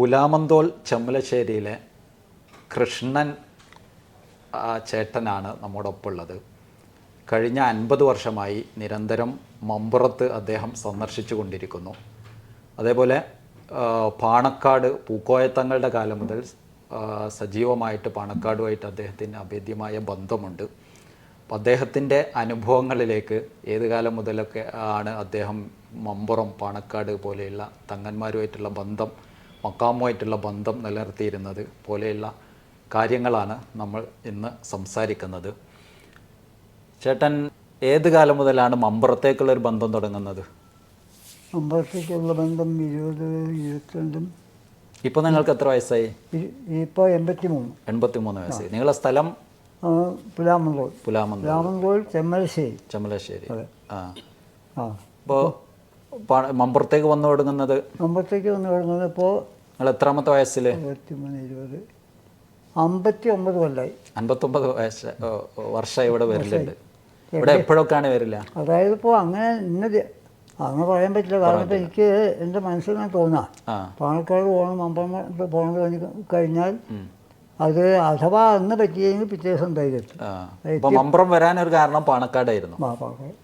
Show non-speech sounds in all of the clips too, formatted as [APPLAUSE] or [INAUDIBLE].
പുലാമന്തോൾ ചെമ്മലശ്ശേരിയിലെ കൃഷ്ണൻ ചേട്ടനാണ് നമ്മോടൊപ്പമുള്ളത്. കഴിഞ്ഞ അൻപത് വർഷമായി നിരന്തരം മമ്പുറത്ത് അദ്ദേഹം സന്ദർശിച്ചു കൊണ്ടിരിക്കുന്നു. അതേപോലെ പാണക്കാട് പൂക്കോയത്തങ്ങളുടെ കാലം മുതൽ സജീവമായിട്ട് പാണക്കാടുമായിട്ട് അദ്ദേഹത്തിന് അഭേദ്യമായ ബന്ധമുണ്ട്. അപ്പം അദ്ദേഹത്തിന്റെ അനുഭവങ്ങളിലേക്ക് ഏത് കാലം മുതലൊക്കെ ആണ് അദ്ദേഹം മമ്പുറം പാണക്കാട് പോലെയുള്ള തങ്ങന്മാരുമായിട്ടുള്ള ബന്ധം മക്കാമുമായിട്ടുള്ള ബന്ധം നിലനിർത്തിയിരുന്നത് പോലെയുള്ള കാര്യങ്ങളാണ് നമ്മൾ ഇന്ന് സംസാരിക്കുന്നത്. ചേട്ടൻ ഏത് കാലം മുതലാണ് മമ്പുറത്തേക്കുള്ള ഒരു ബന്ധം തുടങ്ങുന്നത്? മമ്പുറത്തേക്കുള്ള ബന്ധം ഇരുപത് ഇരുപത്തിരണ്ടും. ഇപ്പോൾ നിങ്ങൾക്ക് എത്ര വയസ്സായി? ഇപ്പോൾ എൺപത്തി മൂന്ന് എൺപത്തി മൂന്ന് വയസ്സായി നിങ്ങളുടെ സ്ഥലം? പുലാമന്തോൾ പുലാമന്ത് പുലാമന്തോൾ ചെമ്മലശ്ശേരി. ചമ്മലശ്ശേരി. ആ. ആ. അപ്പോൾ മമ്പുറത്തേക്ക് വന്നു തുടങ്ങുന്നത് മമ്പുറത്തേക്ക് വന്നു തുടങ്ങുന്നത് ഇപ്പോൾ നിങ്ങൾ എത്രാമത്തെ വയസ്സിൽ ഇരുപത്. അമ്പത്തി ഒമ്പത് കൊല്ലമായി അൻപത്തൊമ്പത് വയസ്സ് വർഷം ഇവിടെ വരലുണ്ട്. ഇവിടെ എപ്പോഴൊക്കെയാണ് വരില്ല? അതായത് ഇപ്പോൾ അങ്ങനെ ഇന്നത് അങ്ങനെ പറയാൻ പറ്റില്ല. കാരണം ഇപ്പോൾ എനിക്ക് എന്റെ മനസ്സിൽ ഞാൻ തോന്നാം. പാണക്കാട് പോകണം മമ്പം പോകണം തോന്നി കഴിഞ്ഞാൽ അത് അഥവാ അന്ന് പറ്റിയെങ്കിൽ പിറ്റേ ദിവസം ധൈര്യത്തിൽ. ആ. മമ്പറം വരാനൊരു കാരണം പാണക്കാടായിരുന്നു.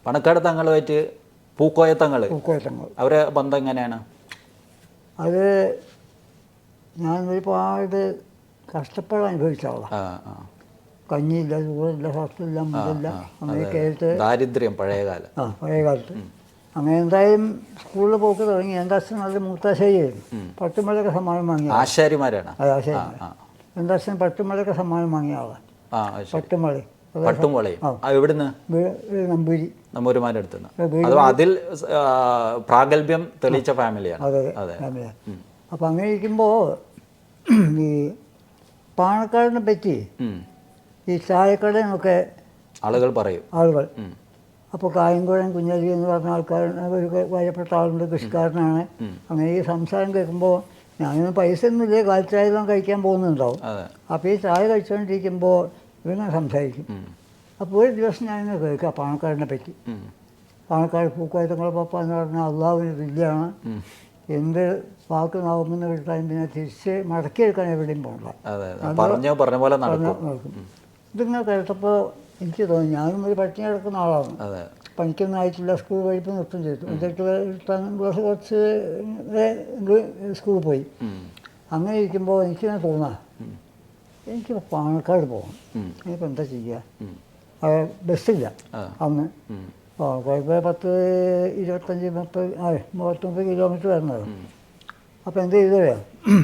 പാണക്കാട്. തങ്ങളുമായിട്ട് പൂക്കോയ തങ്ങൾ പൂക്കോയത്തങ്ങൾ. അവരെ ബന്ധം എങ്ങനെയാണ്? അത് ഞാൻ ഒരുപാട് കഷ്ടപ്പാട് അനുഭവിച്ചാളാ. കഞ്ഞിയില്ല ചൂടില്ല ഭക്ഷണമില്ല മുതല്ല അങ്ങനെയൊക്കെ ആയിട്ട് ദാരിദ്ര്യം പഴയകാലം. ആ പഴയ കാലത്ത് അങ്ങനെ എന്തായാലും സ്കൂളിൽ പോക്ക് തുടങ്ങി. എന്റെ അച്ഛൻ നല്ല മൂത്താശ്ശേരിയായിരുന്നു പട്ടുമലൊക്കെ സമ്മാനം വാങ്ങിയ. ആശാരിമാരാണ്. അതെ ആശാരി എന്റെ അച്ഛൻ പട്ടുമലൊക്കെ സമ്മാനം വാങ്ങിയ ആളാണ് പട്ടുമല പട്ടും വളയും എവിടുന്ന്? നമ്പൂരി. നമ്പൂരിമാരുടെ അടുത്തുനിന്ന്. അത് അതിൽ പ്രാഗൽഭ്യം തെളിയിച്ച ഫാമിലിയാണ്. അതെ അപ്പം അങ്ങനെ ഇരിക്കുമ്പോൾ ഈ പാണക്കാടിനെ പറ്റി. ഈ ചായക്കടയൊക്കെ ആളുകൾ പറയും. ആളുകൾ. അപ്പോൾ കായംകുഴൻ കുഞ്ഞലി എന്ന് പറഞ്ഞ ആൾക്കാരാണ് ഒരു വയപ്പെട്ട ആളുണ്ട് കൃഷിക്കാരനാണ്. അങ്ങനെ ഈ സംസാരം കേൾക്കുമ്പോൾ ഞാനൊന്നും പൈസ ഒന്നുമില്ലേ ചായ കഴിക്കാൻ പോകുന്നുണ്ടാവും. അപ്പോൾ ഈ ചായ കഴിച്ചുകൊണ്ടിരിക്കുമ്പോൾ ഇവങ്ങനെ സംസാരിക്കും. അപ്പോൾ ഒരു ദിവസം ഞാനിങ്ങനെ കേൾക്കാം പാണക്കാടിനെ പറ്റി. പാണക്കാട് പൂക്കോയത്തങ്ങളെ പപ്പ എന്ന് പറഞ്ഞാൽ അള്ളാവിന് തുല്യമാണ്. എന്ത് വാക്ക് നാവുമെന്ന് വിട്ടാൽ പിന്നെ തിരിച്ച് മടക്കിയെടുക്കാൻ എവിടെയും പോകണ്ട പറഞ്ഞോ പോലെ നടക്കും. ഇതിങ്ങനെ കേട്ടപ്പോൾ എനിക്ക് തോന്നി ഞാനും ഒരു പട്ടിണി കിടക്കുന്ന ആളാണ്. പണിക്കൊന്നും ആയിട്ടില്ല സ്കൂൾ പഠിപ്പ് നിർത്തും ചെയ്തു. എന്നിട്ട് എട്ടാം ക്ലാസ് കുറച്ച് സ്കൂളിൽ പോയി. അങ്ങനെ ഇരിക്കുമ്പോൾ എനിക്കിങ്ങനെ തോന്നാ എനിക്ക് പാണക്കാട് പോകണം. ഇനിയിപ്പോൾ എന്താ ചെയ്യുക അവിടെ ബസ്സില്ല. അന്ന്. പാണക്കാട് പത്ത് ഇരുപത്തഞ്ച് മുപ്പത് ആ മുപ്പത്തൊമ്പത് കിലോമീറ്റർ വരുന്നത്. അപ്പോൾ എന്ത് ചെയ്തറിയാം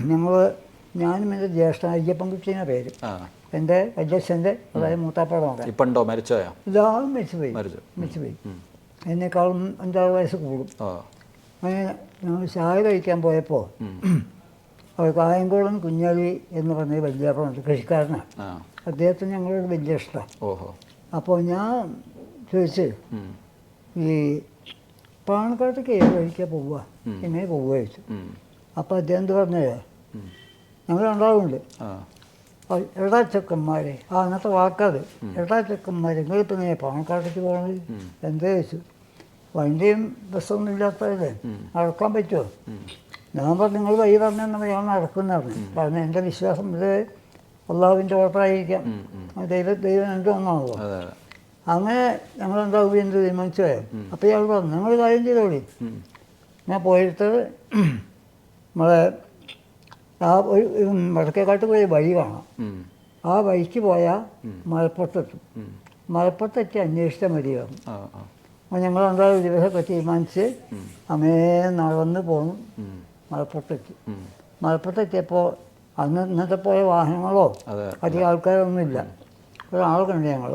ഞങ്ങൾ ഞാനും എന്റെ ജ്യേഷ്ഠ അയ്യപ്പൻ കുട്ടീനെ പേര്. എന്റെ വല്യച്ഛന്റെ അതായത് മൂത്താപ്പാടെ മകൻ. മരിച്ചോയോ? മരിച്ചുപോയി. മരിച്ചു. മരിച്ചുപോയി. എന്നെക്കാളും അഞ്ചാറ് വയസ്സ് കൂടും. അങ്ങനെ ഞങ്ങൾ ചായ കഴിക്കാൻ പോയപ്പോൾ അവർ കായംകുളം കുഞ്ഞാലി എന്ന് പറഞ്ഞ വല്യാപ്പനുണ്ട് കൃഷിക്കാരനാണ്. അദ്ദേഹത്തിന് ഞങ്ങളോട് വലിയ ഇഷ്ടമാണ് ഓഹോ. അപ്പോൾ ഞാൻ ചോദിച്ച്. ഈ പാണക്കാട്ടേക്ക് ഏത് വഴിക്കാണ് പോവുക? എങ്ങനെ പോവുക ചോദിച്ചു. അപ്പോൾ അദ്ദേഹം എന്ത് പറഞ്ഞത് ഞങ്ങൾ ഉണ്ടാവുന്നുണ്ട് എടാ ചെക്കന്മാരെ. ആ അന്നത്തെ വാക്കത്. എടാ ചെക്കന്മാരെ നിങ്ങളിപ്പോൾ ഇങ്ങനെ പാണക്കാട്ടേക്ക് പോകണത് എന്താ ചോദിച്ചു? വണ്ടിയും ബസ്സൊന്നും ഇല്ലാത്തതല്ലേ നടക്കാൻ പറ്റുമോ? ഞാൻ പറഞ്ഞു നിങ്ങൾ വഴി പറഞ്ഞാൽ ഞാൻ നടക്കുന്ന പറഞ്ഞു. പറഞ്ഞു എന്റെ വിശ്വാസം ഇത് അള്ളാഹുവിന്റെ ഓർഡറായിരിക്കാം ദൈവ ദൈവം എന്ത് ഒന്നാണല്ലോ അങ്ങനെ ഞങ്ങൾ എന്താ എന്ത് തീരുമാനിച്ചു അപ്പോൾ ഇയാൾ പറഞ്ഞു നിങ്ങൾ കാര്യം ചെയ്തോളി ഞാൻ പോയിട്ട് നമ്മളെ ആ ഒരു വടക്കേക്കാട്ട് പോയ വഴി കാണാം. ആ വഴിക്ക് പോയാൽ മലപ്പുറത്തെത്തും. മലപ്പുറത്തെത്തി അന്വേഷിച്ച മതിയാകും അപ്പോൾ ഞങ്ങൾ എന്താ ഒരു ദിവസമൊക്കെ തീരുമാനിച്ച് അമേ നടന്ന് പോന്നു. ഉം. മലപ്പുറത്തെത്തിയപ്പോൾ അന്ന് ഇന്നത്തെ പോലെ വാഹനങ്ങളോ അധികം ആൾക്കാരൊന്നുമില്ല. ഒരാളെ കണ്ട് ഞങ്ങൾ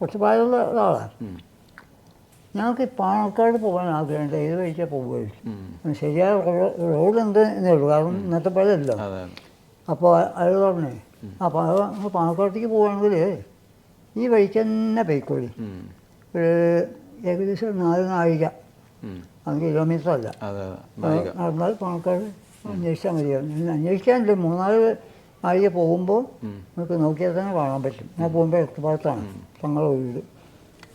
കുറച്ച് പ്രായമുള്ള ഒരാളാണ് ഞങ്ങൾക്ക് പാണക്കാട് പോകാൻ ആഗ്രഹമുണ്ട്. ഏത് വഴിക്കാണ് പോകുമായിരിക്കും ശരിയായ റോഡ് എന്ത് എന്നേ ഉള്ളൂ. കാരണം ഇന്നത്തെ പോലെ അല്ല അപ്പോൾ അയാൾ പറഞ്ഞേ അങ്ങ് പാണക്കാട്ടേക്ക് പോവുകയാണെങ്കിൽ ഈ വഴിക്ക് തന്നെ പോയിക്കോളി. ഒരു ഏകദേശം നാല് നാഴിക. അത് കിലോമീറ്റർ അല്ല നടന്നാൽ പാണക്കാട് അന്വേഷിച്ചാൽ മതിയാവും അന്വേഷിക്കാനില്ല മൂന്നാൽ ആയി പോകുമ്പോൾ നമുക്ക് നോക്കിയാൽ തന്നെ കാണാൻ പറ്റും. ഞാൻ പോകുമ്പോൾ എട്ടുപാടത്താണ് തങ്ങളുടെ വീട്.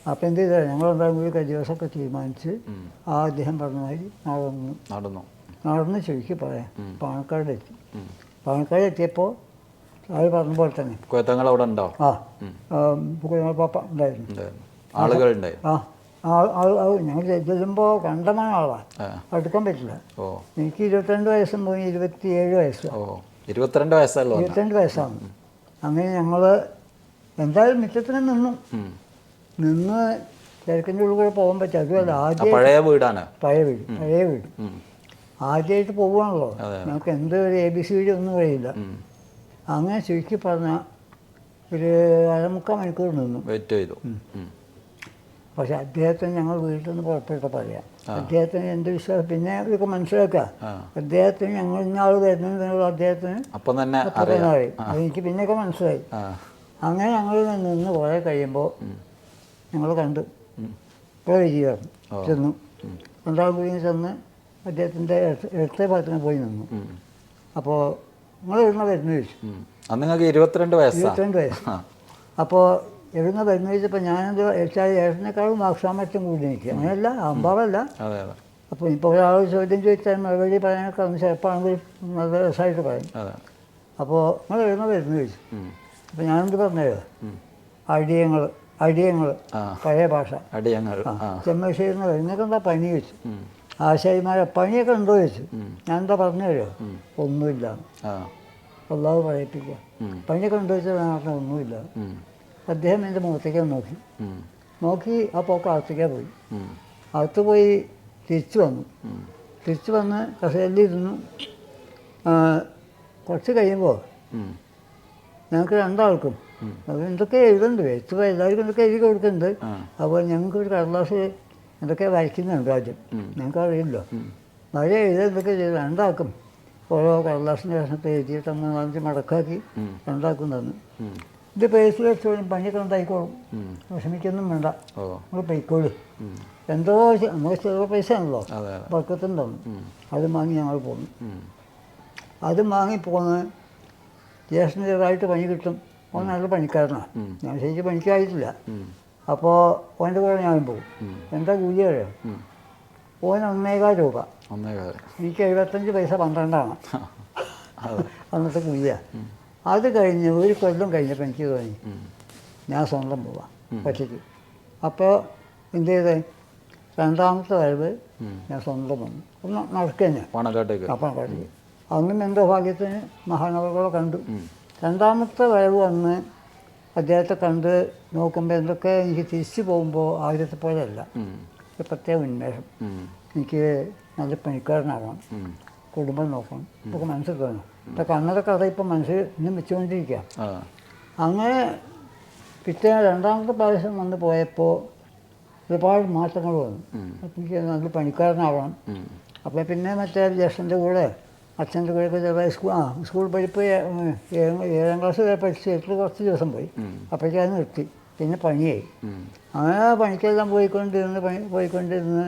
അപ്പം എന്ത് ചെയ്താൽ ഞങ്ങൾ എന്തായാലും കൂടി കഴിഞ്ഞ ദിവസമൊക്കെ തീരുമാനിച്ച് ആ അദ്ദേഹം പറഞ്ഞ മാതിരി നടന്നു. നടന്നു. നടന്ന് ചുരുക്കി പറയാം. പാണക്കാട് എത്തി പാണക്കാട് എത്തിയപ്പോൾ അവർ പറഞ്ഞ പോലെ തന്നെ. അവിടെ ഉണ്ടോ? ആ. പാപ്പ ഉണ്ടായിരുന്നു. ആളുകൾ ഉണ്ടായിരുന്നു ആ. ഞങ്ങൾ ചെല്ലുമ്പോൾ കണ്ടമാന ആളാണ് അടുക്കാൻ പറ്റില്ല. എനിക്ക് ഇരുപത്തിരണ്ട് വയസ്സും പോയി ഇരുപത്തിയേഴ് വയസ്സ്. ഇരുപത്തിരണ്ട് വയസ്സല്ലോ ഇരുപത്തിരണ്ട് വയസ്സാണ്. അങ്ങനെ ഞങ്ങൾ എന്തായാലും മിറ്റത്തിന് നിന്നു. നിന്ന് തിരക്കിന്റെ ഉള്ളിൽ കൂടെ പോകാൻ പറ്റും. അതുമല്ല ആ ആദ്യം പഴയ വീടാണ്. പഴയ വീട് പഴയ വീട്. ആദ്യമായിട്ട് പോവുകയാണല്ലോ. നമുക്ക് എന്ത് ഒരു എ ബി സി ഡി ഒന്നും കഴിയില്ല അങ്ങനെ ചുരുക്കി പറഞ്ഞാൽ ഒരു അരമുക്കാൽ മണിക്കൂർ നിന്നു. വെയിറ്റ് ചെയ്തു. പക്ഷെ അദ്ദേഹത്തിന് ഞങ്ങൾ വീട്ടിൽ നിന്ന് പുറപ്പെട്ട് പറയാം അദ്ദേഹത്തിന് എന്ത് വിശ്വാസം? പിന്നെ ഇതൊക്കെ മനസ്സിലാക്കുക. അദ്ദേഹത്തിന് ഞങ്ങൾ ഇന്നാൾ വരുന്നതിനുള്ള അദ്ദേഹത്തിന് അപ്പം തന്നെ അറിയാം. എനിക്ക് പിന്നെയൊക്കെ മനസ്സിലായി. അങ്ങനെ ഞങ്ങൾ നിന്ന് കുറേ കഴിയുമ്പോൾ ഞങ്ങൾ കണ്ടു. ഓ. ചെന്നു. രണ്ടാം കൂടി ചെന്ന് അദ്ദേഹത്തിന്റെ ഇടത്തെ ഭാഗത്തിന് പോയി നിന്നു. അപ്പോൾ നിങ്ങൾ വരുന്ന വരുന്നു ചോദിച്ചു നിങ്ങൾക്ക് ഇരുപത്തിരണ്ട് വയസ്സ്. ഇരുപത്തിരണ്ട് വയസ്സ്. അപ്പോൾ എവിടുന്ന വരുന്നു ചോദിച്ചപ്പോൾ ഞാനെന്ത് വെച്ചാൽ ഏട്ടനേക്കാളും മാർക്സാമർത്ഥ്യം കൂടി എനിക്ക്. അങ്ങനെയല്ല അതെ അപ്പോൾ ഇപ്പോൾ ഒരാൾ ചോദ്യം ചോദിച്ചാൽ മറുപടി പറയാനൊക്കെ അന്ന് ചിലപ്പോഴാണെങ്കിൽ നല്ല രസമായിട്ട് പറയും. അപ്പോൾ നിങ്ങൾ എവിടുന്ന പരിമിതി ചോദിച്ചു. അപ്പോൾ ഞാനെന്ത് പറഞ്ഞത്. അടിയങ്ങൾ അടിയങ്ങൾ പഴയ ഭാഷ. അടിയങ്ങൾ ചെമ്മശ്ശേരിന്ന് ചെമ്മശ്ശേരി എന്ന് പറയും നിങ്ങൾക്ക് എന്താ പനി വെച്ചു. ആശാരിമാരെ പണിയൊക്കെ ഉണ്ടോ ചോദിച്ചു. ഞാൻ എന്താ പറഞ്ഞു തരുമോ ഒന്നുമില്ല. അള്ളാഹ് പറയിപ്പിക്കുക. പണിയൊക്കെ ഉണ്ടോ ചോദിച്ചാൽ ഞാൻ പറഞ്ഞു ഒന്നുമില്ല. അദ്ദേഹം എന്റെ മുഖത്തേക്ക് നോക്കി. നോക്കി ആ പോക്ക് അകത്തേക്കാണ് പോയി. അകത്ത് പോയി തിരിച്ചു വന്നു. തിരിച്ചു വന്ന് കസേരയിലിരുന്നു ആ, കുറച്ച് കഴിയുമ്പോൾ. ഞങ്ങൾക്ക് രണ്ടാൾക്കും അത് എന്തൊക്കെ എഴുതുന്നുണ്ട്? എഴുത്ത് എല്ലാവർക്കും എന്തൊക്കെ എഴുതി കൊടുക്കുന്നുണ്ട്. അപ്പോൾ ഞങ്ങൾക്ക് ഒരു കടലാസ് എന്തൊക്കെ വരയ്ക്കുന്നുണ്ട് ആദ്യം. ഞങ്ങൾക്ക് അറിയില്ലോ എഴുതി എന്തൊക്കെ ചെയ്ത്. രണ്ടാക്കും ഓരോ കടലാസിന്റെ കഷ്ണത്തെ എഴുതിയിട്ട് അങ്ങനെ മടക്കാക്കി. രണ്ടാക്കും തന്നു. ഇത് പേഴ്സിൽ വെച്ചോളും പണിയൊക്കെ ഉണ്ടായിക്കോളും. വിഷമിക്കൊന്നും വേണ്ട. നമ്മൾ പൊയ്ക്കോളൂ. എന്തോ നമുക്ക് ചെറിയ പൈസ ആണല്ലോ അതെ അതെ. വാങ്ങി ഞങ്ങൾ പോന്നു അത് വാങ്ങി പോന്ന് ജ്യേഷ്ഠന് ചെറുതായിട്ട് പണി കിട്ടും. ഓൻ നല്ല പണിക്കാരനാണ് ഞാൻ ശരിക്കും പണിക്കായിട്ടില്ല. അപ്പോൾ ഓന്റെ കൂടെ ഞാനും പോകും. എന്താ കൂലി അറിയോ. ഓൻ ഒന്നേകാൽ രൂപ. എനിക്ക് എഴുപത്തഞ്ച് പൈസ പന്ത്രണ്ടാണ്. [LAUGHS] അന്നത്തെ കൂലിയാണ് അത് കഴിഞ്ഞ് ഒരു കൊല്ലം കഴിഞ്ഞപ്പോൾ എനിക്ക് തോന്നി ഞാൻ സ്വന്തം പോവാം പറ്റിക്ക് ഒറ്റയ്ക്ക്. അപ്പോൾ എന്ത് ചെയ്തേ? രണ്ടാമത്തെ വരവ് ഞാൻ സ്വന്തം വന്നു. ഒന്ന് നടക്കുക പണക്കാട്ടേക്ക്. അപ്പം കളി അന്നും എന്റെ ഭാഗ്യത്തിന് മഹാനവറുകളെ കണ്ടു. രണ്ടാമത്തെ വരവ് വന്ന് അദ്ദേഹത്തെ കണ്ട് നോക്കുമ്പോൾ എന്തൊക്കെ എനിക്ക് തിരിച്ചു പോകുമ്പോൾ ആദ്യത്തെ പോലെയല്ല. ഒരു പ്രത്യേക ഉന്മേഷം. എനിക്ക് നല്ല പണിക്കാരനാകണം. കുടുംബം നോക്കണം ഇതൊക്കെ മനസ്സിൽ തോന്നും. ഇപ്പം കണ്ണയുടെ കഥ ഇപ്പം മനസ്സിൽ ഇന്നും വെച്ചുകൊണ്ടിരിക്കുക. അങ്ങനെ പിറ്റേ രണ്ടാമത്തെ പ്രാവശ്യം വന്ന് പോയപ്പോൾ ഒരുപാട് മാറ്റങ്ങൾ വന്നു. എനിക്ക് നല്ല പണിക്കാരനാവണം. അപ്പോൾ പിന്നെ മറ്റേ ജ്യേഷ്ഠന്റെ കൂടെ അച്ഛന്റെ കൂടെ ഒക്കെ ചെറുതായി സ്കൂൾ ആ സ്കൂൾ പഠിപ്പ് ഏഴാം ഏഴാം ക്ലാസ് വരെ പഠിച്ച് എട്ട് കുറച്ച് ദിവസം പോയി. അപ്പോഴേക്കും അത് നിർത്തി. പിന്നെ പണിയായി. അങ്ങനെ പണിക്കെല്ലാം പോയിക്കൊണ്ടിരുന്ന് പണി പോയിക്കൊണ്ടിരുന്ന്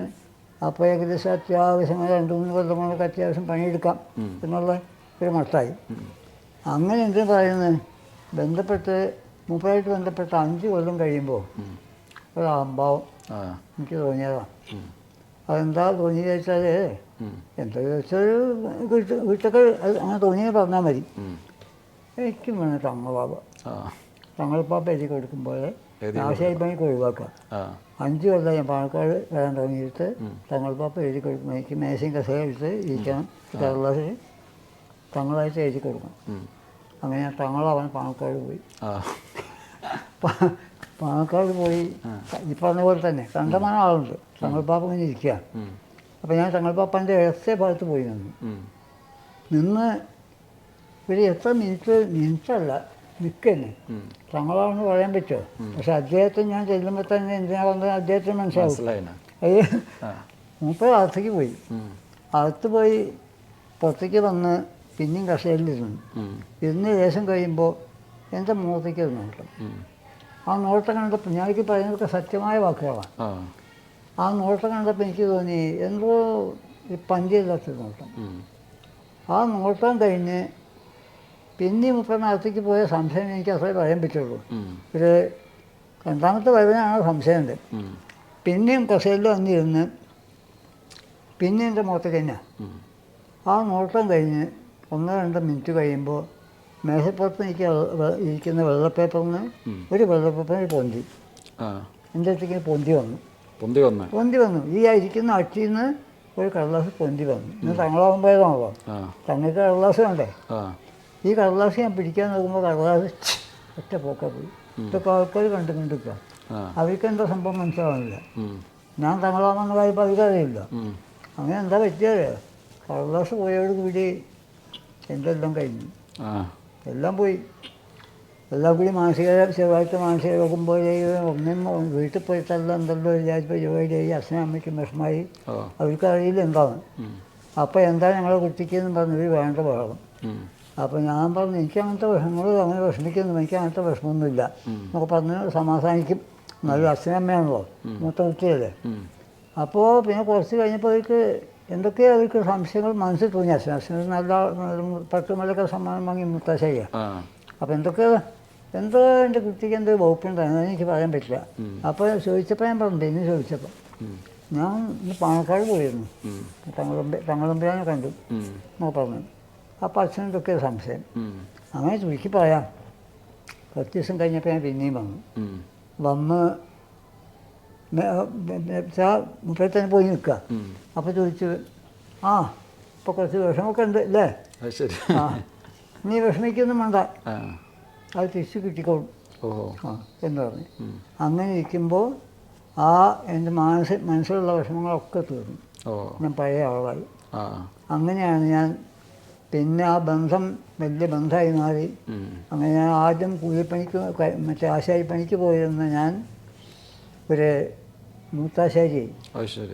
അപ്പോൾ ഏകദേശം അത്യാവശ്യം രണ്ട് മൂന്ന് കൊല്ലം കൊണ്ടൊക്കെ അത്യാവശ്യം പണിയെടുക്കാം. എന്നുള്ള ഒരു മട്ടായി അങ്ങനെ എന്ത് പറയുന്നത് ബന്ധപ്പെട്ട് മൂപ്പരായിട്ട് ബന്ധപ്പെട്ട് അഞ്ച് കൊല്ലം കഴിയുമ്പോൾ. ഒരു അമ്പാവും എനിക്ക് തോന്നിയതാണ് അതെന്താ തോന്നിയത് വെച്ചാൽ. എന്താ വെച്ചാൽ വീട്ട് വീട്ടൊക്കെ അങ്ങനെ തോന്നിയത് പറഞ്ഞാൽ മതി. എനിക്കും വേണം അമ്മ ആ തങ്ങൾപ്പാപ്പ എഴുതി കൊടുക്കുമ്പോൾ ആവശ്യമായി പണിക്ക് ഒഴിവാക്കാം ആ. അഞ്ച് കൊല്ലം ഞാൻ പാലക്കാട് വരാൻ തുടങ്ങിയിട്ട് തങ്ങൾപ്പാപ്പ എഴുതി കൊടുക്കും. എനിക്ക് മേശയും കസേര എടുത്ത് ഇരിക്കണം. കേരളത്തിൽ തങ്ങളായിട്ട് എഴുതി കൊടുക്കണം. അങ്ങനെ ഞാൻ തങ്ങളവൻ പാലക്കാട് പോയി. പാലക്കാട് പോയി. ഈ പറഞ്ഞ പോലെ തന്നെ കണ്ടമാനം ആളുണ്ട്. തങ്ങൾപ്പാപ്പ ഇങ്ങനെ ഇരിക്കുക. അപ്പം അപ്പോൾ ഞാൻ തങ്ങൾപ്പാപ്പന്റെ ഇടത്തെ ഭാഗത്ത് പോയി നിന്നു. നിന്ന് ഒരു എത്ര മിനിറ്റ് മിനിറ്റല്ല നിൽക്കന്നെ. തങ്ങളാണെന്ന് പറയാൻ പറ്റുമോ? പക്ഷെ അദ്ദേഹത്തെ ഞാൻ ചെല്ലുമ്പോൾ തന്നെ എന്തിനാ വന്നത്? അദ്ദേഹത്തിന് മനസ്സിലാവും. മൂപ്പ അകത്തേക്ക് പോയി. അകത്ത് പോയി പുറത്തേക്ക് വന്ന് പിന്നെയും കഷയിലിരുന്നു. ഇരുന്ന് ലേശം കഴിയുമ്പോൾ എന്റെ മുഖത്തേക്ക് ഒരു നോട്ടം ആ നോട്ടം കണ്ടപ്പോൾ ഞാൻ എനിക്ക് പറയുന്നതൊക്കെ സത്യമായ വാക്കുകളാണ്. ആ. നോട്ടം കണ്ടപ്പോൾ എനിക്ക് തോന്നി എന്തോ ഈ പഞ്ചില്ലാത്തൊരു നോട്ടം. ആ നോട്ടം കഴിഞ്ഞ് പിന്നെ മുപ്പതിനകത്തേക്ക് പോയ സംശയം എനിക്ക് അത്രേ പറയാൻ പറ്റുള്ളൂ. ഒരു രണ്ടാമത്തെ വരവിനാണ് സംശയമുണ്ട്. പിന്നെയും കസേരയിൽ വന്നിരുന്ന് പിന്നെ എന്റെ മുഖത്തേക്ക് തന്നെ ആ നോട്ടം കഴിഞ്ഞ് ഒന്ന് രണ്ട് മിനിറ്റ് കഴിയുമ്പോൾ മേശപ്പുറത്ത് എനിക്ക് ഇരിക്കുന്ന വെള്ളപ്പേപ്പറിന് ഒരു വെള്ളപ്പേപ്പറിന് പൊന്തി. എന്റെ അടുത്തേക്ക് പൊന്തി വന്നു. പൊന്തി വന്നു? പൊന്തി വന്നു. ഈ ഇരിക്കുന്ന അട്ടിയിൽ നിന്ന് ഒരു കടലാസ് പൊന്തി വന്നു. ഇന്ന് തങ്ങളാകുമ്പോഴാണല്ലോ തങ്ങൾക്ക് കടലാസ് വേണ്ടേ? ഈ കടലാസ് ഞാൻ പിടിക്കാൻ നോക്കുമ്പോൾ കടലാസ് ഒറ്റ പോക്ക പോയി. ഇതൊക്കെ ആൾക്കാർ കണ്ടു കണ്ടിരിക്കുക അവർക്ക് എന്താ സംഭവം മനസ്സിലാവുന്നില്ല. ഞാൻ തങ്ങളാമെന്ന കാര്യം അവർക്കറിയില്ല. അങ്ങനെ എന്താ പറ്റിയത് കടലാസ് പോയോട് കൂടി എന്തെല്ലാം കഴിഞ്ഞു. എല്ലാം പോയി. എല്ലാം കൂടി മാനസിക ചെറുതായിട്ട് മാനസിക രോഗം പോലെ ഒന്നും വീട്ടിൽ പോയിട്ടല്ല എന്തെല്ലാം വിചാരിച്ചപ്പോൾ ആയി. അച്ഛനും അമ്മയ്ക്കും വിഷമായി അവർക്കറിയില്ല അവർക്ക് അറിയില്ല എന്താണ്. അപ്പോൾ എന്താ ഞങ്ങളെ കുട്ടിക്ക് എന്ന് ഇവർ വേണ്ട പറയണം. അപ്പോൾ ഞാൻ പറഞ്ഞു എനിക്ക് അങ്ങനത്തെ വിഷമങ്ങൾ അങ്ങനെ വിഷമിക്കുന്നു എനിക്ക് അങ്ങനത്തെ വിഷമമൊന്നുമില്ല. എന്നൊക്കെ പറഞ്ഞ് സമാധാനിക്കും. നല്ല അച്ഛനമ്മയാണല്ലോ മൊത്തം കുട്ടിയല്ലേ അപ്പോൾ പിന്നെ കുറച്ച് കഴിഞ്ഞപ്പോൾ അവർക്ക് എന്തൊക്കെയോ അവർക്ക് സംശയങ്ങൾ മനസ്സിൽ തോന്നി. അച്ഛൻ അച്ഛന് നല്ല പത്ത് മലൊക്കെ സമ്മാനം വാങ്ങി മുത്താശയ്യ ആ. അപ്പോൾ എന്തൊക്കെ എന്തോ എന്റെ കുട്ടിക്ക് എന്തോ വകുപ്പുണ്ടായിരുന്നു അതെനിക്ക് പറയാൻ പറ്റില്ല. അപ്പോൾ ചോദിച്ചപ്പോൾ ഞാൻ പറഞ്ഞു ഇന്ന് ചോദിച്ചപ്പോൾ ഞാൻ ഇന്ന് പാണക്കാട് പോയിരുന്നു. തങ്ങളുമ്പ തങ്ങളുമ്പ കണ്ടു. എന്നൊക്കെ പറഞ്ഞു. അപ്പോൾ അച്ഛനും ഇതൊക്കെ സംശയം. അങ്ങനെ ചുരുക്കി പറയാം. പത്ത് ദിവസം കഴിഞ്ഞപ്പോൾ ഞാൻ പിന്നെയും വന്നു. വന്ന് മുപ്പേ തന്നെ പോയി നിൽക്കുക. അപ്പോൾ ചോദിച്ചു ആ ഇപ്പോൾ കുറച്ച് വിഷമൊക്കെ ഉണ്ട് അല്ലേ? ശരി. ആ നീ വിഷമിക്കൊന്നും വേണ്ട. അത് തിരിച്ചു കിട്ടിക്കോളും. ആ എന്ന് പറഞ്ഞു. അങ്ങനെ ഇരിക്കുമ്പോൾ ആ എന്റെ മനസ്സിൽ മനസ്സിലുള്ള വിഷമങ്ങളൊക്കെ തീർന്നു. ഞാൻ പഴയ ആളായി. അങ്ങനെയാണ് ഞാൻ പിന്നെ ആ ബന്ധം വലിയ ബന്ധമായി മാറി. അങ്ങനെ ഞാൻ ആദ്യം കൂലിപ്പണിക്ക് മറ്റേ ആശാരി പണിക്ക് പോയിരുന്ന ഞാൻ ഒരു മൂത്താശാരി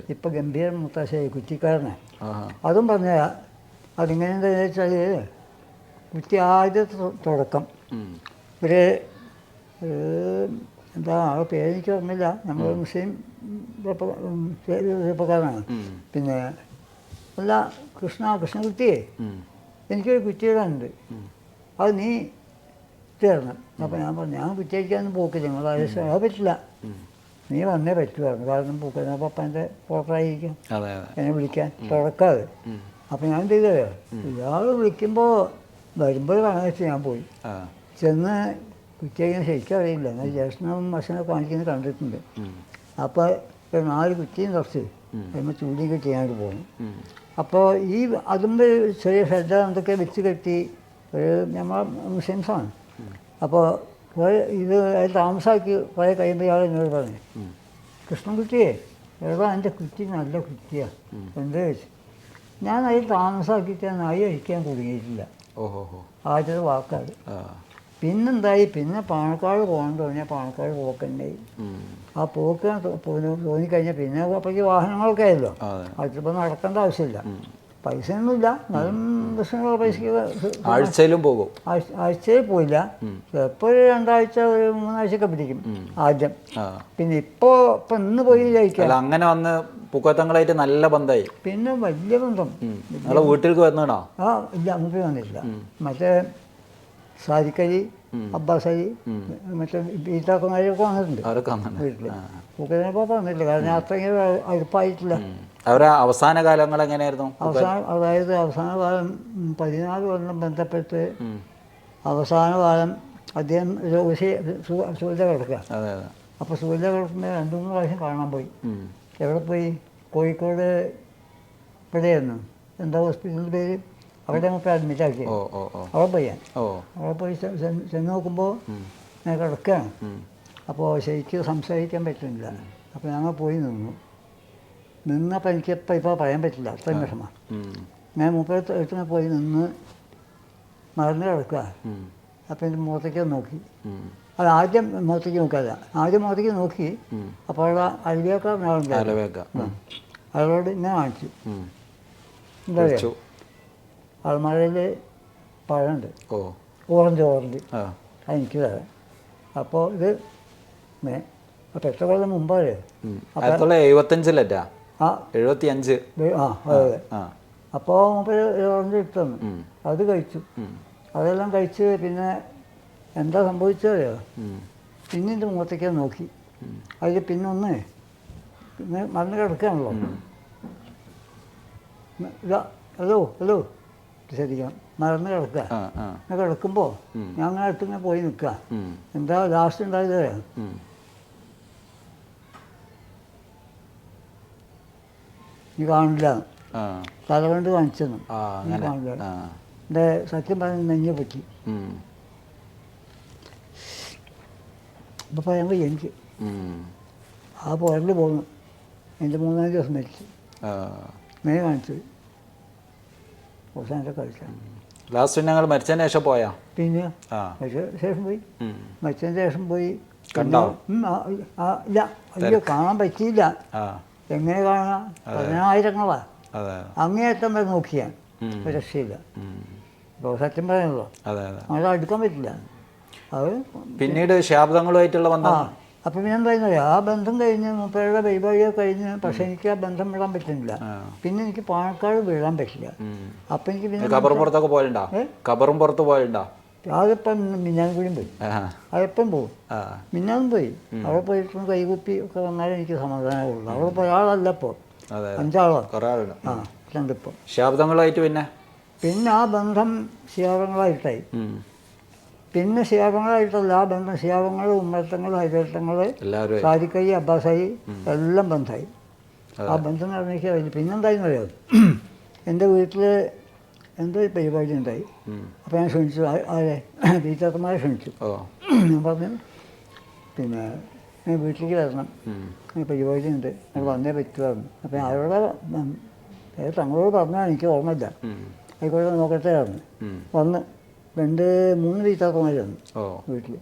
ഇപ്പം ഗംഭീര മൂത്താശാരി കുറ്റിക്കാരനെ. അതും പറഞ്ഞ അതിങ്ങനെ എന്താണെന്ന് വെച്ചാൽ കുറ്റി ആദ്യത്തെ തുടക്കം. ഒരു എന്താ ആ പേര് എനിക്ക് ഓർമ്മയില്ല. നമ്മൾ മുസ്ലിം ചെറുപ്പ- ചെറുപ്പക്കാരനാണ് പിന്നെ അല്ല കൃഷ്ണ കൃഷ്ണകുട്ടിയെ. എനിക്കൊരു കുറ്റിയിടാനുണ്ട്. അത് നീ തരണം. അപ്പം ഞാൻ പറഞ്ഞു ഞാൻ കുറ്റിയടിക്കാനൊന്നും പോക്കില്ല. നിങ്ങൾ അത് പറ്റില്ല. നീ വന്നേ പറ്റുമായിരുന്നു കാരണം പൂക്കുന്ന പപ്പന്റെ അതെ എന്നെ വിളിക്കാൻ തുറക്കാതെ ഉം. അപ്പം ഞാൻ എന്ത് ചെയ്തത് ഇയാൾ വിളിക്കുമ്പോൾ വരുമ്പോൾ കാണാൻ ഞാൻ പോയി. ചെന്ന് കുറ്റിയടിക്കാൻ ശരിക്കും അറിയില്ല. എന്നാൽ ജ്യേഷ്ഠനും ഭക്ഷണം കാണിക്കുന്നത് കണ്ടിട്ടുണ്ട്. അപ്പം അപ്പോൾ ഒരു നാല് കുറ്റിയും കുറച്ച്. അതിന് കഴിയുമ്പോൾ ചൂടി കെട്ടി ഞാൻ പോകുന്നു. അപ്പോൾ ഈ അതുമ്പ് ചെറിയ ശ്രദ്ധ എന്തൊക്കെ വെച്ച് കെട്ടി ഒരു നമ്മൾ മുസ്ലിംസാണ്. അപ്പോൾ ഇത് അതിൽ താമസാക്കി കുറേ കഴിയുമ്പോൾ ഇയാൾ എന്നോട് പറഞ്ഞു. കൃഷ്ണൻകുട്ടിയെ ഏതാ എന്റെ കുറ്റി നല്ല കുറ്റിയാണ് എന്ത് വെച്ച് ഞാൻ അതിൽ താമസാക്കിയിട്ട് നായി ഓഹോ ഹോ ആദ്യത്തെ വാക്കാട് പിന്നെന്തായി? പിന്നെ പാണക്കാട് പോകണം തോന്നിയാൽ പാണക്കാട് പോക്കണ്ടായി. ആ പോക്ക് തോന്നിക്കഴിഞ്ഞാൽ പിന്നെ അപ്പോഴേക്ക് വാഹനങ്ങളൊക്കെ ആയല്ലോ. അതെ. അതിപ്പോൾ നടക്കേണ്ട ആവശ്യമില്ല. പൈസ ഒന്നുമില്ല എന്നാലും ബസ്സിനുള്ള പൈസക്ക് ആഴ്ചയിലും പോകും. ആഴ്ച- ആഴ്ചയിൽ പോയില്ല എപ്പോഴും രണ്ടാഴ്ച ഒരു മൂന്നാഴ്ചയൊക്കെ പിടിക്കും ആദ്യം. പിന്നെ ഇപ്പോൾ ഇപ്പം ഇന്ന് പോയി ജയിക്കാം അങ്ങനെ വന്ന് പൂക്കോത്തങ്ങളായിട്ട് നല്ല ബന്ധമായി പിന്നെ വലിയ ബന്ധം. നിങ്ങളെ വീട്ടിലേക്ക് വന്നോ ആ ഇല്ല അങ്ങോട്ട് വന്നില്ല മറ്റേ സാരിക്കരി അബ്ബാസ് അലി മറ്റേ ബീറ്റാക്കുമാരൊക്കെ വന്നിട്ടുണ്ട് അവരൊക്കെ വീട്ടിൽ വന്നില്ല കാരണം അത്രയും അടുപ്പായിട്ടില്ല അവരെ അവസാന കാലങ്ങൾ എങ്ങനെയായിരുന്നു? അവസാന അതായത് അവസാന കാലം പതിനാല് കൊല്ലം ബന്ധപ്പെട്ട് അവസാന കാലം അദ്ദേഹം സൂര്യ കിടക്കുക. അപ്പോൾ സൂര്യ കിടക്കുമ്പോൾ രണ്ടു മൂന്ന് പ്രാവശ്യം കാണാൻ പോയി. എവിടെ പോയി? കോഴിക്കോട് ഇവിടെയായിരുന്നു. എന്താ ഹോസ്പിറ്റലിന്റെ പേര്? അവിടെ നമുക്ക് അഡ്മിറ്റ് ആക്കി ഓ ഓ ഓ. അവിടെ പോയി ഞാൻ. ഓ. അവിടെ പോയി ചെന്ന് നോക്കുമ്പോൾ ഞാൻ കിടക്കുകയാണ്. അപ്പോൾ ശരിക്കും സംസാരിക്കാൻ പറ്റുന്നില്ല അപ്പോൾ ഞങ്ങൾ പോയി നിന്നു. നിന്നപ്പോൾ എനിക്കിപ്പോൾ ഇപ്പോൾ പറയാൻ പറ്റില്ല. അത്രയും വിഷമം. ഞാൻ മൂപ്പരത്ത് എട്ടിന് പോയി നിന്ന് മറന്നു കിടക്കുക അപ്പം എന്റെ മുഖത്തേക്ക് നോക്കി. അത് ആദ്യം മുഖത്തേക്ക് നോക്കാതെ. ആദ്യം മുഖത്തേക്ക് നോക്കി. അപ്പോൾ അവിടെ ഉം. അയാളോട് ഇങ്ങനെ കാണിച്ചു. എന്താ പറയുക പഴമുണ്ട്. ഓ. Orange orange. ആ. എനിക്ക് തരാം. അപ്പോൾ ഇത് മേ അപ്പോൾ എത്ര കൊല്ലം മുമ്പാണ്? എഴുപത്തഞ്ചിലറ്റാ ആ. എഴുപത്തി അഞ്ച് ആ അതെ അപ്പോൾ മുമ്പ് ഓറഞ്ച് ഇട്ടു അത് കഴിച്ചു. അതെല്ലാം കഴിച്ച് പിന്നെ എന്താ സംഭവിച്ചറിയോ പിന്നെ എന്റെ മുഖത്തേക്ക് നോക്കി. അതിൽ പിന്നെ ഒന്ന് പിന്നെ മരുന്ന് കിടക്കുകയാണല്ലോ. Hello hello. ശരിക്കും മറന്ന് കിടക്കുക. അങ്ങനെ കിടക്കുമ്പോൾ ഞാൻ അങ്ങനെ അടുത്തിങ്ങനെ പോയി നിൽക്കുക. എന്താ ലാസ്റ്റ് ഉണ്ടായത്. നീ കാണില്ല. തല കണ്ട് കാണിച്ചു അങ്ങനെ. കാണില്ല. എന്റെ സത്യം പറഞ്ഞ നെഞ്ഞെ പറ്റി. അപ്പോൾ പറയാൻ എനിക്ക് ആ പുറകിൽ പോന്നു. എന്റെ മൂന്നാൽ ദിവസം മരിച്ചു. മേ കാണിച്ചു അവസാനത്തെ കഴിച്ച ലാസ്റ്റ് ഞങ്ങൾ മരിച്ചതിന് ശേഷം പോയാ? പിന്നെ ശേഷം പോയി. മരിച്ചതിന് ശേഷം പോയി. കണ്ടോ? ഇല്ല. അയ്യോ കാണാൻ പറ്റിയില്ല. എങ്ങനെ കാണാം? പതിനായിരങ്ങളാ. അങ്ങേയറ്റം വരെ നോക്കിയാൽ രക്ഷയില്ല. ഇപ്പോൾ സത്യം പറയാനുള്ളൂ അതെ അത്. അടുക്കാൻ പറ്റില്ല. അത് പിന്നീട് ശാബ്ദങ്ങളുമായിട്ടുള്ള വന്ന ബന്ധം അപ്പം ഞാൻ പറയുന്നത് ആ ബന്ധം കഴിഞ്ഞ് മുപ്പേരുടെ പരിപാടിയൊക്കെ കഴിഞ്ഞ് പക്ഷെ എനിക്ക് ആ ബന്ധം വിടാൻ പറ്റുന്നില്ല. പിന്നെ എനിക്ക് പാണക്കാട് വിടാൻ പറ്റില്ല. അപ്പം എനിക്ക് പിന്നെ കബറും പുറത്തൊക്കെ പോയിട്ടുണ്ടോ ഏ? കബറും പുറത്ത് പോയിട്ടുണ്ടോ അതിപ്പം കൂടിയും പോയി. അതെപ്പം പോകും ആ. മിന്നാൻ പോയി. അവിടെ പോയിട്ട് കൈകുപ്പി ഒക്കെ വന്നാലേ എനിക്ക് സമാധാനമുള്ളൂ. അവിടെ പോയ ആളല്ല ഇപ്പോൾ അഞ്ചാളോ. ആ രണ്ടിപ്പോൾ ശാബ്ദങ്ങളായിട്ട് പിന്നെ? പിന്നെ ആ ബന്ധം ശിയാവങ്ങളായിട്ടായി ഉം. പിന്നെ ശിയാവങ്ങളായിട്ടല്ല ആ ബന്ധം ശിയാവങ്ങൾ ഉമ്മത്തങ്ങൾ ഹൈദരത്തങ്ങൾ സാരിക്കൈ അബ്ബാസായി എല്ലാം ബന്ധമായി ആ ബന്ധം നടന്നിട്ട് വലിയ പിന്നെന്തായിരുന്നു അറിയാം? എന്റെ വീട്ടിൽ എന്തോ ഒരു പരിപാടി ഉണ്ടായി. അപ്പോൾ ഞാൻ ക്ഷണിച്ചു. അതെ ആരെ ടീച്ചർമാരെ ക്ഷണിച്ചു. ഞാൻ പറഞ്ഞു പിന്നെ ഞാൻ വീട്ടിലേക്ക് വരണം. പരിപാടി ഉണ്ട്. അത് വന്നേ പറ്റുമായിരുന്നു അപ്പോൾ ഞാൻ അവരോട് തങ്ങളോട് പറഞ്ഞാൽ എനിക്ക് ഓർമ്മയില്ല. ആയിക്കോട്ടെ നോക്കട്ടെ ആയിരുന്നു വന്ന് രണ്ട് മൂന്ന് ഓ. വീട്ടിൽ.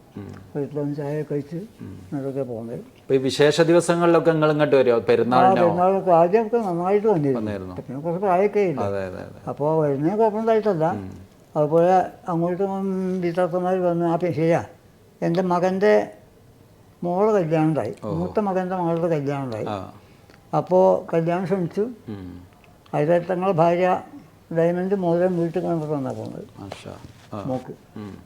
വീട്ടിൽ വന്ന് ചായ കഴിച്ച് അതൊക്കെ പോകുന്നത് ഈ വിശേഷ ദിവസങ്ങളിലൊക്കെ നിങ്ങൾ ഇങ്ങോട്ട് വരുമോ പെരുന്നാളിനോ? പെരുന്നാളൊക്കെ ആദ്യമൊക്കെ നന്നായിട്ട് വന്നിരുന്നു. പിന്നെ കുറച്ച് പ്രായമൊക്കെ ഇല്ല അപ്പോൾ വരുന്നതിന് കുഴപ്പമുണ്ടായിട്ടല്ല. അതുപോലെ അങ്ങോട്ടും വീട്ടാക്കന്മാർ വന്ന് ആ ശരിയാ. എന്റെ മകന്റെ മോൾ കല്യാണം ഉണ്ടായി മൂത്ത മകന്റെ മകളുടെ കല്യാണം ഉണ്ടായി അപ്പോൾ കല്യാണം ക്ഷണിച്ചു. അതിലെ തങ്ങളുടെ ഭാര്യ ഡയമണ്ട് മോതിരം വീട്ടിൽ കൊണ്ടിട്ട് വന്നാൽ പോകുന്നത് മാഷാ. ആ. മോക്ക്. ഉം.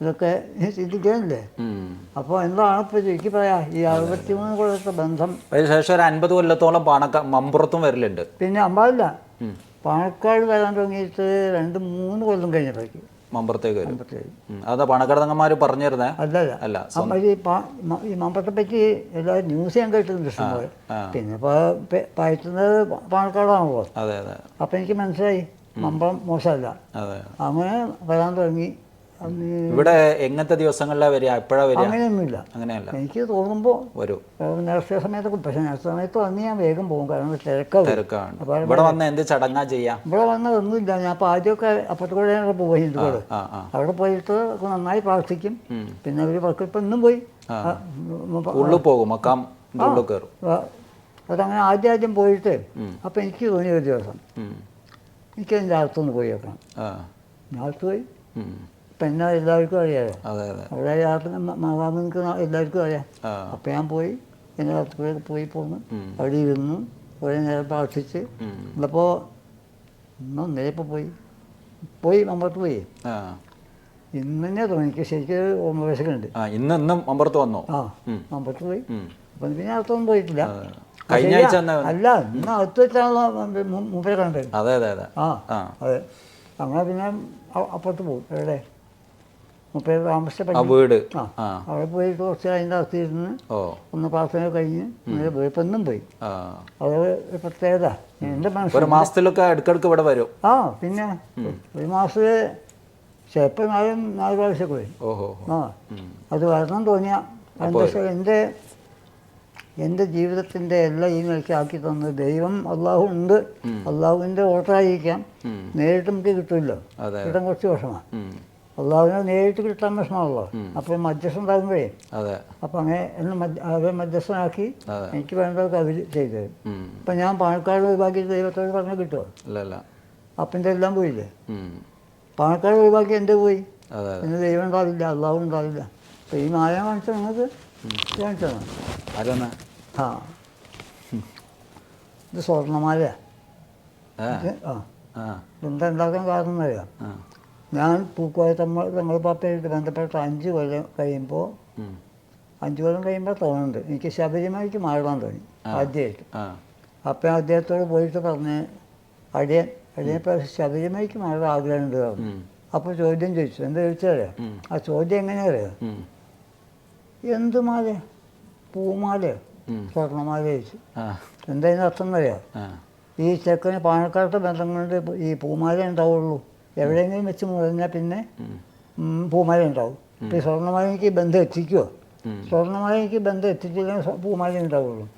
ഇതൊക്കെ ചിന്തിക്കാനില്ലേ ഉം. അപ്പോൾ എന്താണ് ഇപ്പോൾ എനിക്ക് പറയാ? ഈ അറുപത്തിമൂന്ന് കൊല്ലത്തെ ബന്ധം. ശേഷം ഒരു അൻപത് കൊല്ലത്തോളം പാണക്ക മമ്പുറത്തും വരലുണ്ട്. പിന്നെ അമ്പാടില്ല. പാണക്കാട് വരാൻ തുടങ്ങിയിട്ട് രണ്ട് മൂന്ന് കൊല്ലം കഴിഞ്ഞപ്പോഴേക്ക്. മമ്പുറത്തേക്ക് വരും. അതാ പണക്കാട് തങ്ങന്മാർ പറഞ്ഞിരുന്നേ? അല്ലല്ല അല്ല. അമ്മ ഈ മമ്പറത്തെ പറ്റി എല്ലാ ന്യൂസ് ഞാൻ കേട്ടിട്ടുണ്ട് ഇഷ്ടംപോലെ. പിന്നെ ഇപ്പോൾ പയറ്റുന്നത് പാണക്കാടാണല്ലോ. അതെ അതെ. അപ്പം എനിക്ക് മനസ്സിലായി. മമ്പം മോശമല്ല. അങ്ങനെ വരാൻ തുടങ്ങി. ഇവിടെ എങ്ങനത്തെ ദിവസങ്ങളിലാ വരിക? എപ്പോഴാ വരിക? അങ്ങനെയൊന്നുമില്ല. അങ്ങനെയല്ല. എനിക്ക് തോന്നുമ്പോൾ വരും. നേരത്തെ സമയത്ത് പക്ഷേ നേരത്തെ സമയത്ത് വന്ന് ഞാൻ വേഗം പോകും. കാരണം തിരക്കാവും തിരക്കാണ്. ഇവിടെ വന്ന എന്ത് ചടങ്ങാ ചെയ്യാം? ഇവിടെ വന്നതൊന്നുമില്ല ഞാൻ അപ്പോൾ ആദ്യമൊക്കെ അപ്പുറത്തൂടെ പോകും ഹിന്ദുക്കൾ അവിടെ പോയിട്ട് നന്നായി പ്രാർത്ഥിക്കും. പിന്നെ അവർ ഇപ്പം ഇന്നും പോയി. ആ. ആ, ഉം, ഉം, ഉള്ളിൽ പോകും. മക്കാം കയറും. അതങ്ങനെ ആദ്യം ആദ്യം പോയിട്ട് അപ്പം എനിക്ക് തോന്നിയ ഒരു ദിവസം. എനിക്ക് എന്റെ അകത്തൊന്ന് പോയി ഞാൻ അകത്ത് പോയി. ഇപ്പം എന്നാ എല്ലാവർക്കും അറിയാമോ അതെ അതെ. അവിടെ യാത്ര മാതാവ് നിൽക്കുന്ന എല്ലാവർക്കും അറിയാം. അപ്പം ഞാൻ പോയി എന്റെ അകത്ത് പോയി പോയി പോന്നു. അവിടെ ഇരുന്നു കുറേ നേരം പ്രാർത്ഥിച്ച് ഉം. അപ്പോൾ ഇന്നൊന്നേ ഇപ്പോൾ പോയി. പോയി അമ്പലത്ത് പോയി. ഇന്ന് തന്നെ തോന്നി എനിക്ക് ശരിക്കും ഓർമ്മ വയസ്സൊക്കെയുണ്ട് ആ ഇന്ന് ഇന്നും അമ്പലത്ത് വന്നോ? ആ അമ്പലത്ത് പോയി. അപ്പം പിന്നെ അകത്തൊന്നും പോയിട്ടില്ല. കഴിഞ്ഞ ആഴ്ച അല്ല ഇന്ന് അകത്ത് വെച്ചാണല്ലോ മുമ്പേ കണ്ടത്. അതെ അതെ അതെ. ആ അതെ. അങ്ങനെ പിന്നെ അപ്പുറത്ത് പോകും എവിടെ? മുപ്പേ താമസിച്ച വീട്. ആ അവിടെ പോയി കുറച്ച് അതിന്റെ അകത്തിരുന്ന് ഒന്ന് പ്രാർത്ഥന കഴിഞ്ഞ് പോയി ഇപ്പം ഇന്നും പോയി. അത് ഒരു പ്രത്യേകത. എന്റെ മനസ്സിൽ ഒരു മാസത്തിലൊക്കെ ഇടയ്ക്കിടയ്ക്ക് ഇവിടെ വരും. ആ പിന്നെ ഒരു മാസത്തിൽ ചിലപ്പോൾ നാലും നാല് പ്രാവശ്യമൊക്കെ വരും. ഓഹോ. ആ. അത് വരണം തോന്നിയ. എന്റെ എന്റെ ജീവിതത്തിന്റെ എല്ലാ ഈ നിലയ്ക്ക് ആക്കി തന്നത് ദൈവം. അള്ളാഹു ഉണ്ട്. അള്ളാഹുവിന്റെ ഓട്ടായിരിക്കാം. നേരിട്ട് നമുക്ക് കിട്ടില്ല. കിട്ടാൻ കുറച്ച് വിഷമമാണ് അള്ളാഹുവിനെ നേരിട്ട് കിട്ടാൻ വിഷമമാണല്ലോ. അപ്പോൾ മധ്യസ്ഥം ഉണ്ടാകുമ്പോഴേ അതെ. അപ്പോൾ അങ്ങനെ എന്നെ അവരെ മധ്യസ്ഥനാക്കി എനിക്ക് വേണ്ടതൊക്കെ അവർ ചെയ്തു തരും. അപ്പൊ അപ്പം ഞാൻ പാണക്കാട് ഒഴിവാക്കി ദൈവത്തോട് പറഞ്ഞു കിട്ടുമോ അപ്പന്റെ എല്ലാം പോയില്ലേ? പാണക്കാട് ഒഴിവാക്കി എന്റെ പോയി. പിന്നെ ദൈവം ഉണ്ടാവില്ല അള്ളാഹു ഉണ്ടാവില്ല. അപ്പൊ ഈ മായ കാണിച്ച നിങ്ങൾക്ക് കാണിച്ചതാണ് ആരാണ്? ആ. ഇത് സ്വർണമാല ആ. എന്താ ഉണ്ടാക്കാൻ കാരണം എന്നറിയാം? ഞാൻ പൂക്കോയ തമ്മ തങ്ങൾ പാപ്പയായിട്ട് ബന്ധപ്പെട്ട അഞ്ച് കൊല്ലം കഴിയുമ്പോൾ. അഞ്ച് കൊല്ലം കഴിയുമ്പോൾ തോന്നുന്നുണ്ട്. എനിക്ക് ശബരിമലയ്ക്ക് മാറാൻ തോന്നി ആദ്യമായിട്ട് അപ്പം അദ്ദേഹത്തോട് പോയിട്ട് പറഞ്ഞ് അടിയൻ കഴിഞ്ഞപ്പോൾ ശബരിമലയ്ക്ക് മാറാൻ ആഗ്രഹമുണ്ട് പറഞ്ഞു. അപ്പോൾ ചോദ്യം ചോദിച്ചു. എന്താ ചോദിച്ചറിയാം ആ ചോദ്യം എങ്ങനെയാ അറിയാം. എന്ത് മാല പൂമാലയോ? ഉം. സ്വർണമാല ചോദിച്ചു ആ. അർത്ഥം ഈ ചെക്കന് പാണക്കാട്ട് ബന്ധം കൊണ്ട് ഈ പൂമാല ഉണ്ടാവുള്ളൂ. എവിടെയെങ്കിലും വെച്ച് മുറിഞ്ഞാൽ പിന്നെ പൂമാല ഉണ്ടാവും. ഈ സ്വർണമാലയ്ക്ക് ബന്ധം എത്തിക്കുമോ സ്വർണമാല എനിക്ക് ബന്ധം എത്തിച്ചില്ലെങ്കിൽ പൂമാല ഉണ്ടാവുള്ളൂ.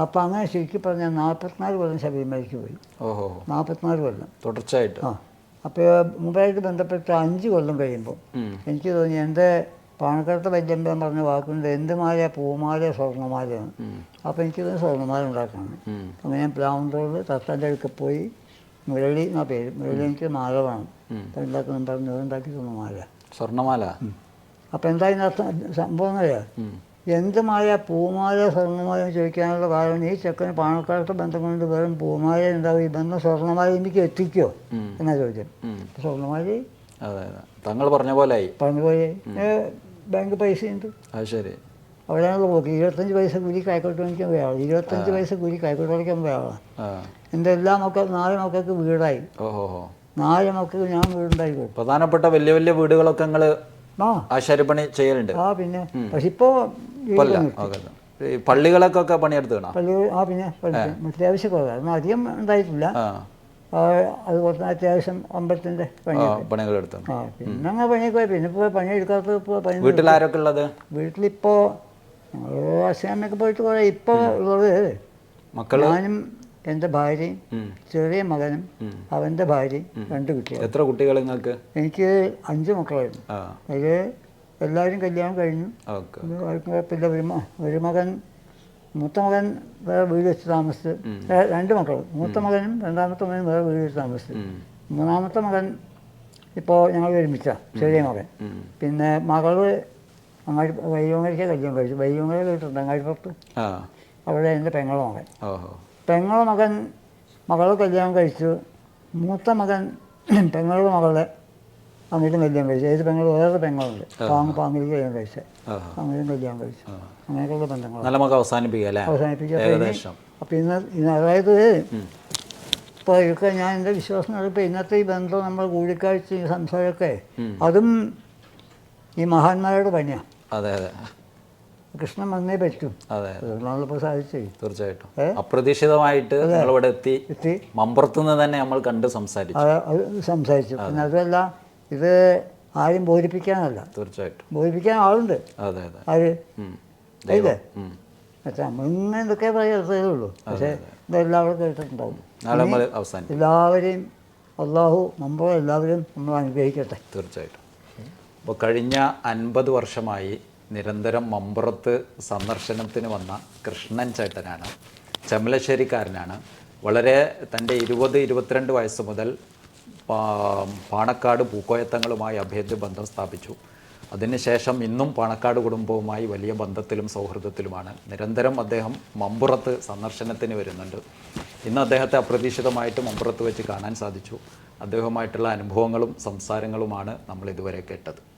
അപ്പൊ അങ്ങനെ ചുരുക്കി പറഞ്ഞാൽ നാൽപ്പത്തിനാല് കൊല്ലം ശബരിമലയ്ക്ക് പോയി. ഓഹോ. നാൽപ്പത്തിനാല് കൊല്ലം. തുടർച്ചയായിട്ട്. ആ. അപ്പോൾ മുമ്പായിട്ട് ബന്ധപ്പെട്ട അഞ്ച് കൊല്ലം കഴിയുമ്പോൾ എനിക്ക് തോന്നി എന്റെ പാണക്കാട്ട് വല്യമ്പൻ പറഞ്ഞ വാക്കുണ്ട്. എന്ത് മാല പൂമാല സ്വർണമാലയാണ്. അപ്പോൾ എനിക്ക് സ്വർണമാല ഉണ്ടാക്കണം. അങ്ങനെ ഞാൻ പ്ലാവുന്തോട് തത്താന്റെ അടുക്ക പോയി മുരളി എന്നാ പേര്. മുരളി എനിക്ക് മാല വേണം. അപ്പം ഉണ്ടാക്കണം പറഞ്ഞു. ഉണ്ടാക്കി സ്വർണമാല മാല സ്വർണമാല അപ്പം എന്താ അർത്ഥം സംഭവം എന്നറിയാം ഉം. എന്ത് മാല പൂമാല സ്വർണമാല എന്ന് ചോദിക്കാനുള്ള കാരണം ഈ ചെക്കന് പാണക്കാലത്തെ ബന്ധം കൊണ്ട് വെറും പൂമാല ഉണ്ടാവും. ഈ ബന്ധം സ്വർണമാല എനിക്ക് എത്തിക്കോ. എന്നാ ചോദ്യം. സ്വർണമാല തങ്ങൾ പറഞ്ഞ പോലെ ആയി. പറഞ്ഞുപോയി ബാങ്ക് പൈസയുണ്ട്. അത് ശരി. അവിടെയാണല്ലോ പോക്ക് ഇരുപത്തഞ്ച് പൈസ കൂലി കായ്ക്കോട്ട് മേടിക്കാൻ വേറെ. ഇരുപത്തഞ്ച് പൈസ കൂലി കായ്ക്കോട്ട് മേടിക്കാൻ വേറെ. എന്റെ എല്ലാ മക്കൾ നാല് മക്കൾക്ക് വീടായി. നാല് മക്കൾക്ക് ഞാൻ വീടുണ്ടായി പ്രധാനപ്പെട്ട വലിയ വലിയ വീടുകളൊക്കെ നിങ്ങൾ ആശാരിപ്പണി ചെയ്യലുണ്ട്? ആ പിന്നെ. പക്ഷെ ഇപ്പോ പള്ളികളൊക്കെ പണിയെടുത്ത് പള്ളി ആ പിന്നെ. അത്യാവശ്യം കുറവാണ് അധികം ഉണ്ടായിട്ടില്ല. ആ ആ, അത് കുറച്ച് അത്യാവശ്യം അമ്പലത്തിന്റെ പണികൾ എടുത്തു പിന്നെ അങ്ങനെ പണിയൊക്കെ പോയി. പിന്നെ ഇപ്പോൾ പണിയെടുക്കാത്ത പണി വീട്ടിൽ ആരൊക്കെ ഉള്ളത്? വീട്ടിലിപ്പോ അച്ഛനമ്മയൊക്കെ പോയിട്ട് കുറെ ഇപ്പൊ ഉള്ളത് ഞാനും എന്റെ ഭാര്യയും. ചെറിയ മകനും അവന്റെ അവന്റെ ഭാര്യയും രണ്ട് കുട്ടികൾ എത്ര കുട്ടികൾ നിങ്ങൾക്ക്? എനിക്ക് അഞ്ച് മക്കളായിരുന്നു. അതിൽ എല്ലാവരും കല്യാണം കഴിഞ്ഞു. മ- ഒരു മകൻ മൂത്ത മകൻ വേറെ വീട് വെച്ച് താമസിച്ച് രണ്ട് മക്കൾ മൂത്ത മകനും രണ്ടാമത്തെ മകനും വേറെ വീട് വെച്ച് താമസിച്ച്. മൂന്നാമത്തെ മകൻ ഇപ്പോൾ ഞങ്ങൾ ഒരുമിച്ച ചെറിയ മകൻ. പിന്നെ മകൾ അങ്ങാടി വൈകുന്നേരಕ್ಕೆ കല്യാണം കഴിച്ചു. വൈകുന്നേരം കഴിച്ചിട്ടുണ്ട് അങ്ങാടിപ്പുറത്ത്. അവിടെ എന്റെ പെങ്ങളെ മകൻ. പെങ്ങളെ മകൻ മകളെ കല്യാണം കഴിച്ചു. മൂത്ത മകൻ പെങ്ങളുടെ മകളെ അങ്ങോട്ടും കല്യാണം കഴിച്ചു. ഏത് പെങ്ങൾ വേറെ പെങ്ങളുണ്ട്. പാങ്ങ് പാങ്ങിലേക്ക് കല്യാണം കഴിച്ചത് അങ്ങനെയും കല്യാണം കഴിച്ചു. അങ്ങനെയൊക്കെയുള്ള ബന്ധങ്ങൾ നല്ല നമുക്ക് അവസാനിപ്പിക്കുക അപ്പോൾ ഇന്ന് ഇന്ന് അതായത് ഇപ്പൊ ഇപ്പോൾ ഇതൊക്കെ ഞാൻ എന്റെ വിശ്വാസം ഇപ്പോൾ ഇന്നത്തെ ഈ ബന്ധം നമ്മൾ കൂടിക്കാഴ്ച സംസാരമൊക്കെ അതും ഈ മഹാന്മാരുടെ പണിയാണ് അതെ അതെ. കൃഷ്ണൻ വന്നേ പറ്റും. അതെ അതുകൊണ്ടാണിപ്പോൾ സാധിച്ചു. തീർച്ചയായിട്ടും? അപ്രതീക്ഷിതമായിട്ട് നമ്മളിവിടെ എത്തി. എത്തി. മമ്പുറത്തുനിന്ന് തന്നെ നമ്മൾ കണ്ട് സംസാരിച്ചു. സംസാരിച്ചു. പിന്നെ അതുമല്ല ഇത് ആരും ബോധിപ്പിക്കാനല്ല. തീർച്ചയായിട്ടും. ബോധിപ്പിക്കാൻ ആളുണ്ട്. അതെ അതെ. ആര്. മറ്റേ നമ്മളിങ്ങനെ എന്തൊക്കെ പറയാത്തതേ ഉള്ളൂ പക്ഷേ ഇതെല്ലാവരും കേട്ടിട്ടുണ്ടാവും. എല്ലാവരെയും അള്ളാഹു നമ്മളെ എല്ലാവരും നമ്മൾ അനുഗ്രഹിക്കട്ടെ. തീർച്ചയായിട്ടും. അപ്പോൾ കഴിഞ്ഞ അൻപത് വർഷമായി നിരന്തരം മമ്പുറത്ത് സന്ദർശനത്തിന് വന്ന കൃഷ്ണൻ ചേട്ടനാണ്. ചമലശ്ശേരിക്കാരനാണ് വളരെ തന്റെ ഇരുപത് ഇരുപത്തിരണ്ട് വയസ്സ് മുതൽ പാണക്കാട് പൂക്കോയത്തങ്ങളുമായി അഭേദ്യ ബന്ധം സ്ഥാപിച്ചു. അതിനുശേഷം ഇന്നും പാണക്കാട് കുടുംബവുമായി വലിയ ബന്ധത്തിലും സൗഹൃദത്തിലുമാണ്. നിരന്തരം അദ്ദേഹം മമ്പുറത്ത് സന്ദർശനത്തിന് വരുന്നുണ്ട്. ഇന്ന് അദ്ദേഹത്തെ അപ്രതീക്ഷിതമായിട്ട് മമ്പുറത്ത് വെച്ച് കാണാൻ സാധിച്ചു. അദ്ദേഹവുമായിട്ടുള്ള അനുഭവങ്ങളും സംസാരങ്ങളുമാണ് നമ്മൾ ഇതുവരെ കേട്ടത്.